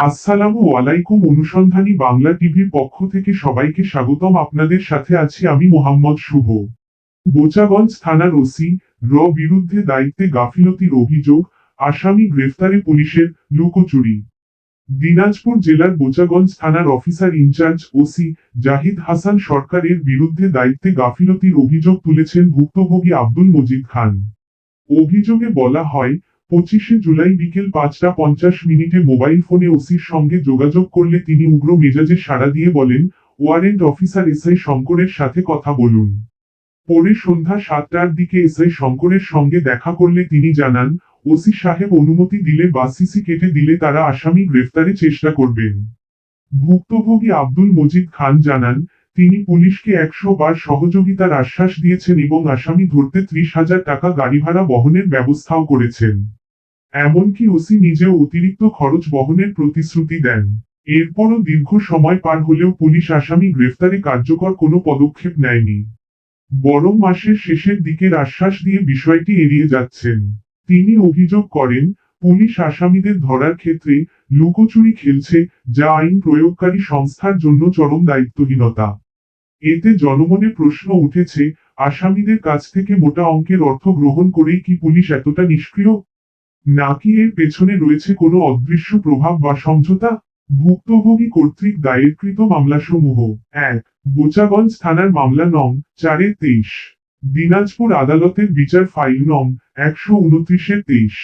আসসালামু আলাইকুম অনুসন্ধানী বাংলা টিভির পক্ষ থেকে সবাইকে স্বাগতম। আপনাদের সাথে আছি আমি মোহাম্মদ শুভ। বোচাগঞ্জ থানার ওসি, র বিরুদ্ধে দায়িত্বে গাফিলতির অভিযোগ, আসামি গ্রেফতারে পুলিশের লুকোচুরি। দিনাজপুর জেলার বোচাগঞ্জ থানার officer in-charge OC Zahid Hasan সরকারের বিরুদ্ধে দায়িত্বে গাফিলতির অভিযোগ তুলেছেন ভুক্তভোগী আব্দুল মজিদ খান। অভিযোগে বলা হয় পঁচিশে জুলাই বিকেল পাঁচটা পঞ্চাশ মিনিটে মোবাইল ফোনে ওসির সঙ্গে যোগাযোগ করলে তিনি উগ্র মেজাজে সাড়া দিয়ে বলেন, ওয়ারেন্ট অফিসার এসআই শঙ্করের সাথে কথা বলুন। পরে সন্ধ্যা সাতটার দিকে এসআই শঙ্করের সঙ্গে দেখা করলে তিনি জানান, ওসি সাহেব অনুমতি দিলে বা সিসি কেটে দিলে তারা আসামি গ্রেফতারে চেষ্টা করবেন। ভুক্তভোগী আব্দুল মজিদ খান জানান, তিনি পুলিশকে একশো বার সহযোগিতার আশ্বাস দিয়েছেন এবং আসামি ধরতে ত্রিশ হাজার টাকা গাড়ি ভাড়া বহনের ব্যবস্থাও করেছেন। এমনকি ওসি নিজেও অতিরিক্ত খরচ বহনের প্রতিশ্রুতি দেন। এরপরও দীর্ঘ সময় পার হলেও পুলিশ আসামি গ্রেফতারে কার্যকর কোনো পদক্ষেপ নেয়নি। বরং মাসের শেষের দিকের আশ্বাস দিয়ে বিষয়টি এড়িয়ে যাচ্ছেন। তিনি অভিযোগ করেন, পুলিশ আসামিদের ধরার ক্ষেত্রে লুকোচুরি খেলছে, যা আইন প্রয়োগকারী সংস্থার জন্য চরম দায়িত্বহীনতা। এতে জনমনে প্রশ্ন উঠেছে, আসামিদের কাছ থেকে মোটা অঙ্কের অর্থ গ্রহণ করেই কি পুলিশ এতটা নিষ্ক্রিয়? নাকি এর পেছনে রয়েছে কোনো অদৃশ্য প্রভাব বা সমঝোতা? ভুক্তভোগী কর্তৃক দায়েরকৃত মামলাসমূহ। এক, বোচাগঞ্জ থানার মামলা নং চারে তেইশ। দিনাজপুর আদালতের বিচার ফাইল নং একশো উনত্রিশের তেইশ।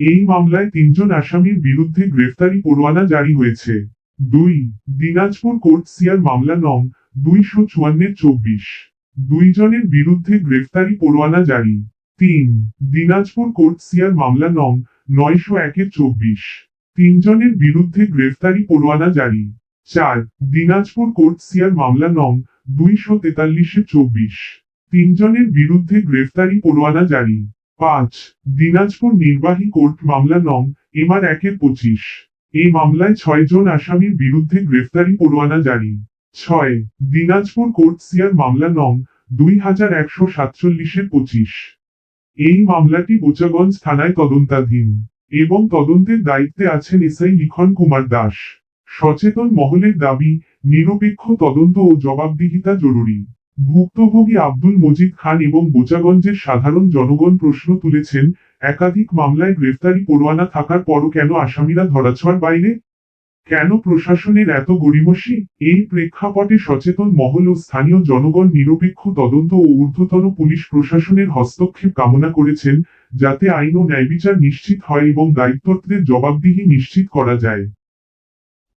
এই মামলায় তিনজন আসামির বিরুদ্ধে গ্রেফতারি পরোয়ানা জারি হয়েছে। দুই, দিনাজপুর কোর্ট সিয়ার মামলা নং দুইশো চুয়ান্নের চব্বিশ। দুইজনের বিরুদ্ধে গ্রেফতারি পরোয়ানা জারি। তিন, দিনাজপুর কোর্ট সিয়ার মামলা নং নয়শো একের চব্বিশ। তিনজনের বিরুদ্ধে গ্রেফতারি পরোয়ানা জারি। চার, দিনাজপুর কোর্ট সিয়ার মামলা নং দুইশো তেতাল্লিশে চব্বিশ। তিনজনের বিরুদ্ধে গ্রেফতারি পরোয়ানা জারি। পাঁচ, দিনাজপুর নির্বাহী কোর্ট মামলা নং এমআর একের পঁচিশ। এই মামলায় ছয় জন আসামির বিরুদ্ধে গ্রেফতারি পরোয়ানা জারি। ছয়, দিনাজপুর কোর্ট সিয়ার মামলা নং দুই হাজার একশো সাতচল্লিশের পঁচিশ। এই মামলাটি বোচাগঞ্জ থানায় তদন্তাধীন, এবং তদন্তের দায়িত্বে আছেন এসআই লিখন কুমার দাস। সচেতন মহলের দাবি, নিরপেক্ষ তদন্ত ও জবাবদিহিতা জরুরি। ভুক্তভোগী আব্দুল মজিদ খান এবং বোচাগঞ্জের সাধারণ জনগণ প্রশ্ন তুলেছেন, একাধিক মামলায় গ্রেফতারি পরোয়ানা থাকার পরও কেন আসামিরা ধরাছোঁয়ার বাইরে? কেন প্রশাসনের এত গরিমসি এই প্রেক্ষাপটে সচেতন মহল ও স্থানীয় জনগণ নিরপেক্ষ তদন্ত ও ঊর্ধ্বতন পুলিশ প্রশাসনের হস্তক্ষেপ কামনা করেছেন, যাতে আইন ও ন্যায় বিচার নিশ্চিত হয় এবং দায়িত্বত্বের জবাবদিহি নিশ্চিত করা যায়।